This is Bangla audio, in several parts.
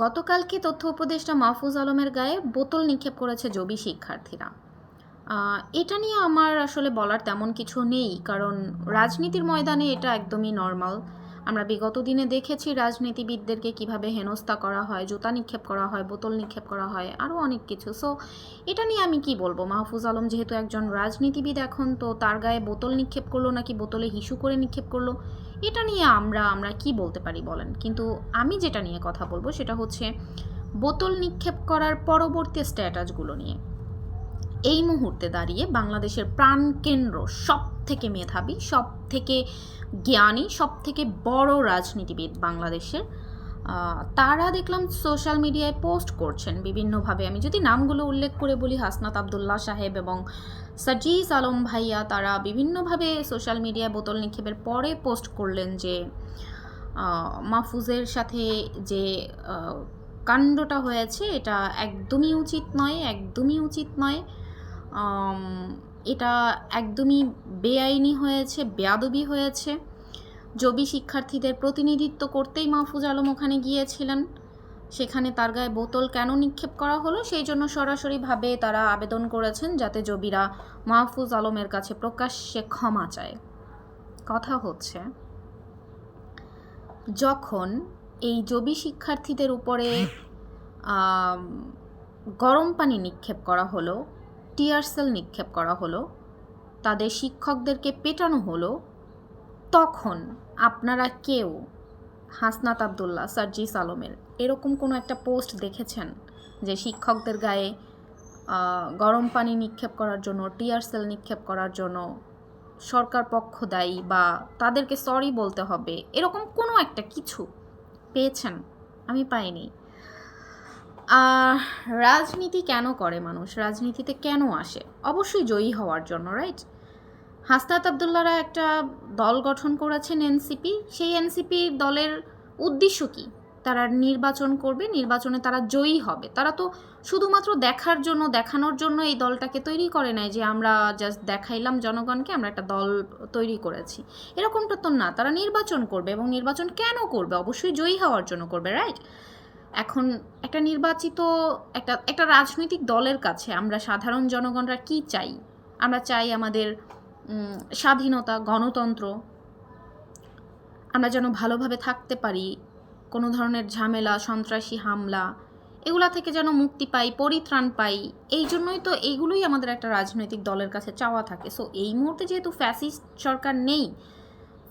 গতকালকে তথ্য উপদেষ্টা মাহফুজ আলমের গায়ে বোতল নিক্ষেপ করেছে জবি শিক্ষার্থীরা। এটা নিয়ে আমার আসলে বলার তেমন কিছু নেই, কারণ রাজনীতির ময়দানে এটা একদমই নর্মাল আমরা বিগত দিনে দেখেছি রাজনীতিবিদদেরকে কীভাবে হেনস্থা করা হয়, জুতা নিক্ষেপ করা হয়, বোতল নিক্ষেপ করা হয়, আরও অনেক কিছু। সো এটা নিয়ে আমি কি বলব? মাহফুজ আলম যেহেতু একজন রাজনীতিবিদ এখন, তো তার গায়ে বোতল নিক্ষেপ করল নাকি বোতলে হিসু করে নিক্ষেপ করল? এটা নিয়ে আমরা আমরা কি বলতে পারি বলেন? কিন্তু আমি যেটা নিয়ে কথা বলব সেটা হচ্ছে বোতল নিক্ষেপ করার পরবর্তী স্ট্যাটাসগুলো নিয়ে। এই মুহূর্তে দাঁড়িয়ে বাংলাদেশের প্রাণকেন্দ্র সব থেকে মেধাবী সব থেকে জ্ঞানী সব থেকে বড় রাজনীতিবিদ বাংলাদেশের। তারা দেখলাম সোশ্যাল মিডিয়ায় পোস্ট করছেন। বিভিন্নভাবে আমি যদি নামগুলো উল্লেখ করে বলি, হাসনাত আবদুল্লাহ সাহেব এবং সাজিজ আলম ভাইয়া তারা বিভিন্নভাবে সোশ্যাল মিডিয়ায় বোতল নিক্ষেপের পরে পোস্ট করলেন যে মাহফুজের সাথে যে কাণ্ডটা হয়েছে, এটা একদমই উচিত নয়, একদমই উচিত নয়। এটা একদমই বেআইনি হয়েছে, বেয়াদবি হয়েছে। জবি শিক্ষার্থীদের প্রতিনিধিত্ব করতেই মাহফুজ আলম ওখানে গিয়েছিলেন। সেখানে তার গায়ে বোতল কেন নিক্ষেপ করা হলো? সেই জন্য সরাসরিভাবে তারা আবেদন করেছেন যাতে জবিরা মাহফুজ আলমের কাছে প্রকাশ্যে ক্ষমা চায়। কথা হচ্ছে, যখন এই জবি শিক্ষার্থীদের উপরে গরম পানি নিক্ষেপ করা হলো টিয়ারসেল নিক্ষেপ করা হলো, তাদের শিক্ষকদেরকে পেটানো হলো, তখন আপনারা কেউ হাসনাত আবদুল্লাহ, সার্জিস আলমের। এরকম কোনো একটা পোস্ট দেখেছেন যে শিক্ষকদের গায়ে গরম পানি নিক্ষেপ করার জন্য টিয়ারসেল নিক্ষেপ করার জন্য সরকার পক্ষ দায়ী বা তাদেরকে সরি বলতে হবে? এরকম কোনো একটা কিছু পেয়েছেন? আমি পাইনি। রাজনীতি কেন করে মানুষ? রাজনীতিতে কেন আসে? অবশ্যই জয়ী হওয়ার জন্য রাইট হাসনাত আবদুল্লারা একটা দল গঠন করেছেন এনসিপি। সেই এনসিপি দলের উদ্দেশ্য কি? তারা নির্বাচন করবে, নির্বাচনে তারা জয়ী হবে। তারা তো শুধুমাত্র দেখার জন্য, দেখানোর জন্য এই দলটাকে তৈরি করে নাই যে আমরা জাস্ট দেখাইলাম জনগণকে, আমরা একটা দল তৈরি করেছি। এরকমটা তো না। তারা নির্বাচন করবে এবং নির্বাচন কেন করবে? অবশ্যই জয়ী হওয়ার জন্য করবে রাইট এখন একটা নির্বাচিত, একটা একটা রাজনৈতিক দলের কাছে আমরা সাধারণ জনগণরা কি চাই? আমরা চাই আমাদের স্বাধীনতা, গণতন্ত্র, আমরা যেন ভালোভাবে থাকতে পারি, কোনো ধরনের ঝামেলা, সন্ত্রাসী হামলা, এগুলা থেকে যেন মুক্তি পাই, পরিত্রাণ পাই, এই জন্যই তো এইগুলোই আমাদের একটা রাজনৈতিক দলের কাছে চাওয়া থাকে। সো এই মুহূর্তে যেহেতু ফ্যাসিস্ট সরকার নেই,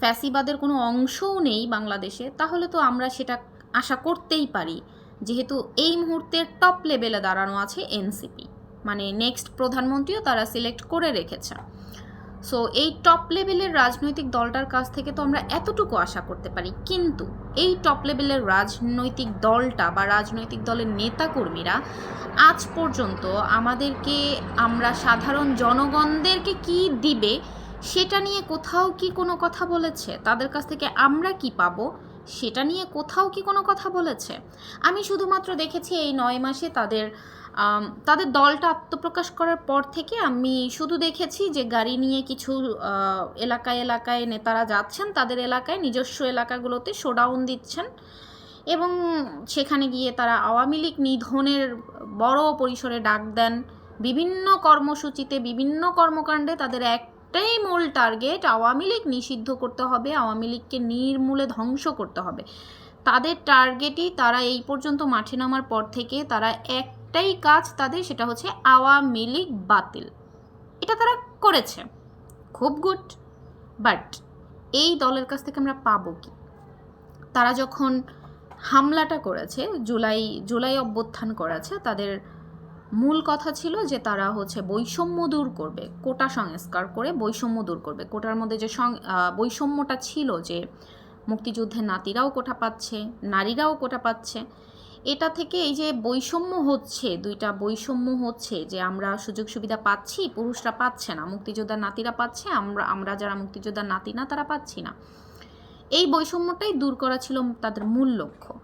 ফ্যাসিবাদের কোনো অংশও নেই বাংলাদেশে, তাহলে তো আমরা সেটা আশা করতেই পারি। যেহেতু এই মুহূর্তের টপ লেভেলে দাঁড়ানো আছে এনসিপি মানে নেক্সট প্রধানমন্ত্রীও তারা সিলেক্ট করে রেখেছে। সো এই টপ লেভেলের রাজনৈতিক দলটার কাছ থেকে তো আমরা এতটুকু আশা করতে পারি। কিন্তু এই টপ লেভেলের রাজনৈতিক দলটা বা রাজনৈতিক দলের নেতাকর্মীরা আজ পর্যন্ত আমাদেরকে, আমরা সাধারণ জনগণদেরকে কি দিবে সেটা নিয়ে কোথাও কি কোনো কথা বলেছে? তাদের কাছ থেকে আমরা কি পাবো সেটা নিয়ে কোথাও কি কোনো কথা বলেছে? আমি শুধুমাত্র দেখেছি এই নয় মাসে তাদের তাদের দলটা আত্মপ্রকাশ করার পর থেকে আমি শুধু দেখেছি যে গাড়ি নিয়ে কিছু এলাকায় এলাকায় নেতারা যাচ্ছেন, তাদের এলাকায় নিজস্ব এলাকাগুলোতে শোডাউন দিচ্ছেন এবং সেখানে গিয়ে তারা আওয়ামী লীগ নিধনের বড় পরিসরে ডাক দেন। বিভিন্ন কর্মসূচিতে, বিভিন্ন কর্মকাণ্ডে তাদের একটাই মূল টার্গেট আওয়ামী লীগ নিষিদ্ধ করতে হবে, আওয়ামী লীগকে নির্মূলে ধ্বংস করতে হবে। তাদের টার্গেটই তারা এই পর্যন্ত মাঠে নামার পর থেকে তারা একটাই কাজ তাদের, সেটা হচ্ছে আওয়ামী লীগ বাতিল। এটা তারা করেছে। খুব গুড, বাট এই দলের কাছ থেকে আমরা পাবো কি? তারা যখন হামলাটা করেছে, জুলাই জুলাই অভ্যুত্থান করেছে, তাদের মূল কথা ছিল যে তারা হচ্ছে বৈষম্য দূর করবে, কোটা সংস্কার করে বৈষম্য দূর করবে। কোটার মধ্যে যে বৈষম্যটা ছিল যে মুক্তিযুদ্ধের নাতিরাও কোটা পাচ্ছে, নারীরাও কোটা পাচ্ছে এটা থেকে এই যে বৈষম্য হচ্ছে, দুইটা বৈষম্য হচ্ছে, যে আমরা সুযোগ সুবিধা পাচ্ছি, পুরুষরা পাচ্ছে না, মুক্তিযোদ্ধার নাতিরা পাচ্ছে, আমরা আমরা যারা মুক্তিযোদ্ধার নাতি না, তারা পাচ্ছি না। এই বৈষম্যটাই দূর করা ছিল তাদের মূল লক্ষ্য।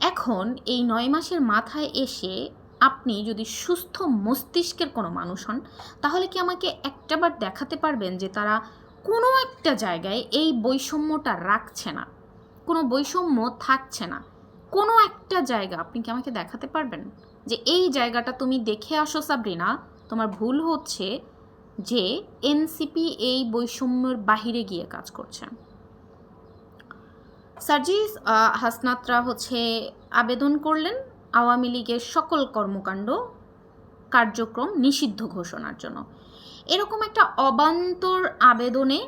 এখন এই নয় মাসের মাথায় এসে আপনি যদি সুস্থ মস্তিষ্কের কোনো মানুষ হন, তাহলে কি আমাকে একটাবার দেখাতে পারবেন যে তারা কোনো একটা জায়গায় এই বৈষম্যটা রাখছে না? কোনো বৈষম্য থাকছে না? কোনো একটা জায়গা আপনি কি আমাকে দেখাতে পারবেন? যে এই জায়গাটা তুমি দেখে আসো সাবরিনা তোমার ভুল হচ্ছে যে এনসিপি এই বৈষম্যের বাহিরে গিয়ে কাজ করছে। সার্জিস আহ, হাসনাতরা হচ্ছে আবেদন করলেন আওয়ামী লীগের সকল কর্মকাণ্ড কার্যক্রম নিষিদ্ধ ঘোষণার জন্য। এরকম একটা অবান্তর আবেদনে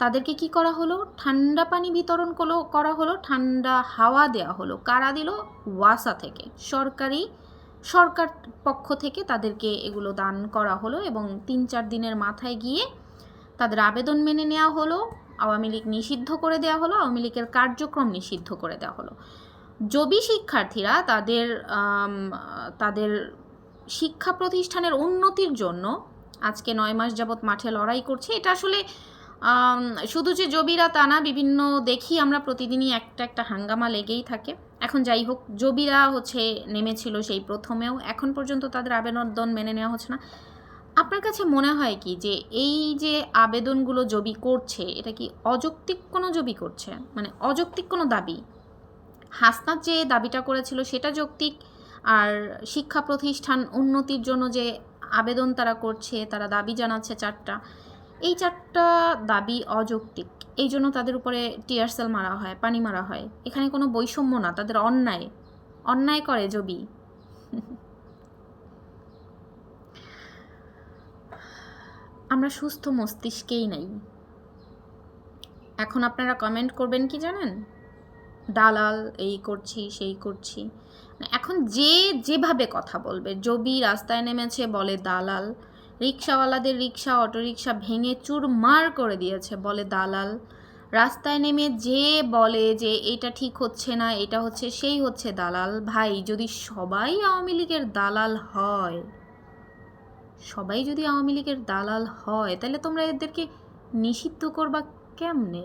তাদেরকে কি করা হলো? ঠান্ডা পানি বিতরণ করল করা হলো, ঠান্ডা হাওয়া দেওয়া হলো। কারা দিল? ওয়াসা থেকে। সরকারি, সরকার পক্ষ থেকে তাদেরকে এগুলো দান করা হলো এবং তিন চার দিনের মাথায় গিয়ে তাদের আবেদন মেনে নেওয়া হলো, আওয়ামী লীগ নিষিদ্ধ করে দেওয়া হলো, আওয়ামী লীগের কার্যক্রম নিষিদ্ধ করে দেওয়া হলো। জবি শিক্ষার্থীরা তাদের তাদের শিক্ষা প্রতিষ্ঠানের উন্নতির জন্য আজকে নয় মাস যাবৎ মাঠে লড়াই করছে। এটা আসলে শুধু যে জবিরা তা না, বিভিন্ন দেখি আমরা প্রতিদিনই একটা একটা হাঙ্গামা লেগেই থাকে। এখন যাই হোক, জবিরা হচ্ছে নেমেছিল সেই প্রথমেও। এখন পর্যন্ত তাদের আবেদন মেনে নেওয়া হচ্ছে না। আপনার কাছে মনে হয় কি যে এই যে আবেদনগুলো জবি করছে, এটা কি অযৌক্তিক কোনো জবি করছে? মানে অযৌক্তিক কোনো দাবি? হাসনাত যে দাবিটা করেছিল সেটা যৌক্তিক? আর শিক্ষা প্রতিষ্ঠান উন্নতির জন্য যে আবেদন তারা করছে, তারা দাবি জানাচ্ছে চারটা। এই চারটা দাবি অযৌক্তিক। এই জন্য তাদের উপরে টিয়ারসেল মারা হয়, পানি মারা হয়। এখানে কোনো বৈষম্য না, তাদের অন্যায়। অন্যায় করে জবি। আমরা সুস্থ মস্তিষ্কেই নাই। এখন আপনারা কমেন্ট করবেন কি জানেন? দালাল, এই করছি, সেই করছি। মানে এখন যে যেভাবে কথা বলবে, জবি রাস্তায় নেমেছে বলে দালাল। রিক্সাওয়ালাদের রিক্সা অটোরিক্সা ভেঙে চুরমার করে দিয়েছে, বলে দালাল। রাস্তায় নেমে যে বলে যে এটা ঠিক হচ্ছে না, এটা হচ্ছে, সেই হচ্ছে দালাল। ভাই, যদি সবাই আওয়ামী লীগের দালাল হয়, সবাই যদি আওয়ামী লীগের দালাল হয়, তাহলে তোমরা এদেরকে নিষিদ্ধ করবা কেমনে?